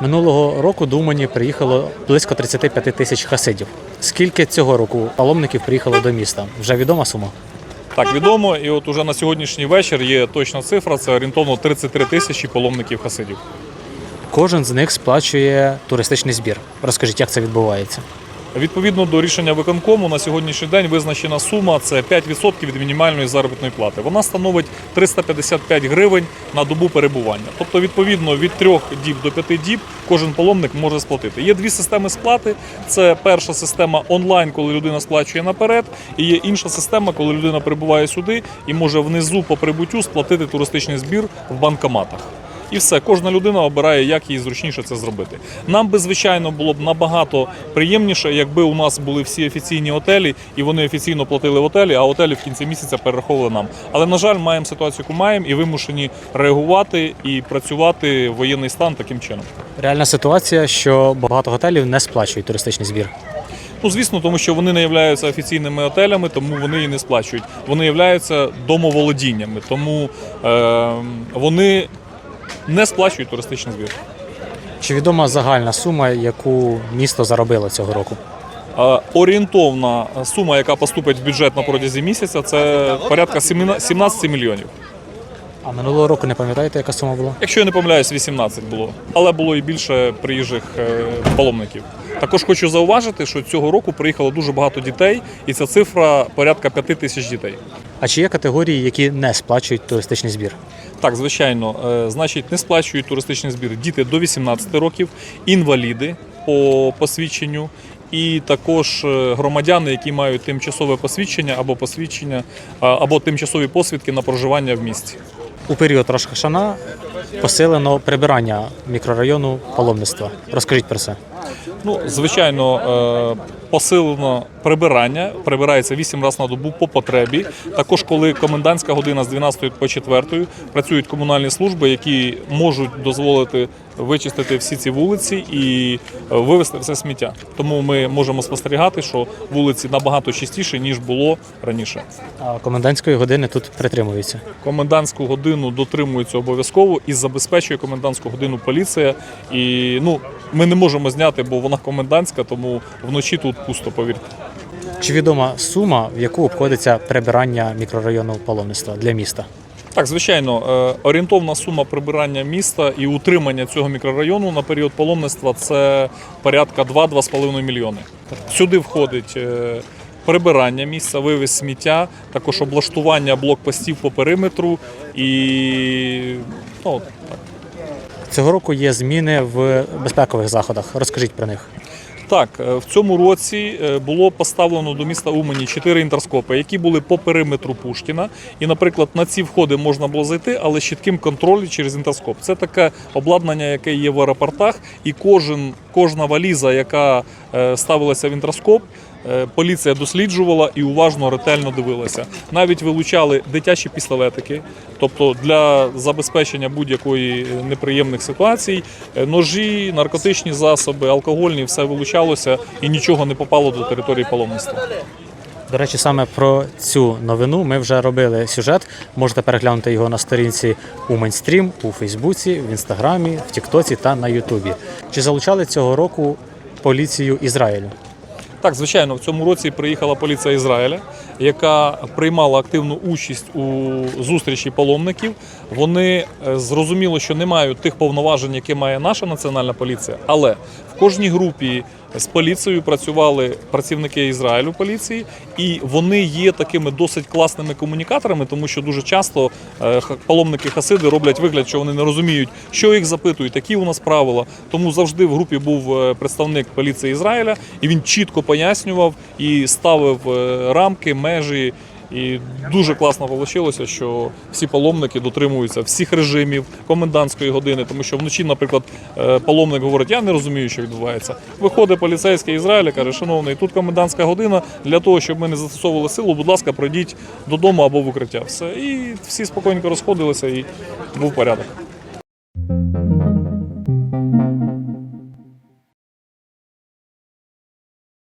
Минулого року до Умані приїхало близько 35 тисяч хасидів. Скільки цього року паломників приїхало до міста? Вже відома сума? Так, відомо, і от уже на сьогоднішній вечір є точна цифра, це орієнтовно 33 тисячі паломників хасидів. Кожен з них сплачує туристичний збір. Розкажіть, як це відбувається? Відповідно до рішення виконкому на сьогоднішній день визначена сума це 5% від мінімальної заробітної плати. Вона становить 355 гривень на добу перебування. Тобто, відповідно, від 3 діб до 5 діб кожен паломник може сплатити. Є дві системи сплати. Це перша система онлайн, коли людина сплачує наперед, і є інша система, коли людина прибуває сюди і може внизу по прибуттю сплатити туристичний збір в банкоматах. І все, кожна людина обирає, як їй зручніше це зробити. Нам би, звичайно, було б набагато приємніше, якби у нас були всі офіційні отелі, і вони офіційно платили в отелі, а отелі в кінці місяця перераховували нам. Але на жаль, маємо ситуацію, яку маємо, і вимушені реагувати і працювати в воєнний стан таким чином. Реальна ситуація, що багато готелів не сплачують туристичний збір. Ну, звісно, тому що вони не являються офіційними отелями, тому вони і не сплачують. Вони являються домоволодіннями, тому е, вони не сплачують туристичний збір. Чи відома загальна сума, яку місто заробило цього року? Орієнтовна сума, яка поступить в бюджет на протязі місяця, це порядка 17 мільйонів. А минулого року не пам'ятаєте, яка сума була? Якщо я не помиляюсь, 18 було, але було і більше приїжджих е, паломників. Також хочу зауважити, що цього року приїхало дуже багато дітей, і ця цифра порядка 5 тисяч дітей. А чи є категорії, які не сплачують туристичний збір? Так, звичайно, е, значить, не сплачують туристичний збір діти до 18 років, інваліди по посвідченню, і також е, громадяни, які мають тимчасове посвідчення або посвідчення, або тимчасові посвідки на проживання в місті. У період Рошхашана посилено прибирання мікрорайону паломництва. Розкажіть про це. Ну, звичайно, е, посилено прибирання. Прибирається 8 разів на добу по потребі. Також, коли комендантська година з 12 по 4, працюють комунальні служби, які можуть дозволити вичистити всі ці вулиці і е, вивезти все сміття. Тому ми можемо спостерігати, що вулиці набагато чистіші, ніж було раніше. А комендантської години тут притримуються. Комендантську годину дотримується обов'язково і забезпечує комендантську годину поліція. І ну, ми не можемо зняти, бо вона комендантська, тому вночі тут пусто, повірте. Чи відома сума, в яку обходиться прибирання мікрорайону паломництва для міста? Так, звичайно, е, орієнтовна сума прибирання міста і утримання цього мікрорайону на період паломництва це порядка 2-2,5 мільйони. Сюди входить е, прибирання місця, вивіз сміття, також облаштування блокпостів по периметру і ну, так. Цього року є зміни в безпекових заходах. Розкажіть про них. Так, е, в цьому році е, було поставлено до міста Умані чотири інтерскопи, які були по периметру Пушкіна. І, наприклад, на ці входи можна було зайти, але з чітким контролем через інтерскоп. Це таке обладнання, яке є в аеропортах, і кожен, кожна валіза, яка е, ставилася в інтерскоп, поліція досліджувала і уважно, ретельно дивилася. Навіть вилучали дитячі пістолетики, тобто для забезпечення будь-якої е, неприємних ситуацій, е, ножі, наркотичні засоби, алкогольні, все вилучалося і нічого не попало до території паломництва. До речі, саме про цю новину ми вже робили сюжет. Можете переглянути його на сторінці у Мейнстрім, у Фейсбуці, в Інстаграмі, в Тіктоці та на Ютубі. Чи залучали цього року поліцію Ізраїлю? Так, звичайно, в цьому році приїхала поліція Ізраїля, яка приймала активну участь у зустрічі паломників. Вони зрозуміли, що не мають тих повноважень, які має наша національна поліція, але в кожній групі з поліцією працювали працівники Ізраїлю поліції, і вони є такими досить класними комунікаторами, тому що дуже часто е, паломники хасиди роблять вигляд, що вони не розуміють, що їх запитують, які у нас правила. Тому завжди в групі був е, представник поліції Ізраїля, і він чітко пояснював і ставив е, рамки, межі. І дуже класно вийшло, що всі паломники дотримуються всіх режимів комендантської години, тому що вночі, наприклад, е, паломник говорить, я не розумію, що відбувається. Виходить поліцейський Ізраїля, каже, шановний, тут комендантська година для того, щоб ми не застосовували силу, будь ласка, пройдіть додому або в укриття. Все. І всі спокійно розходилися і був порядок.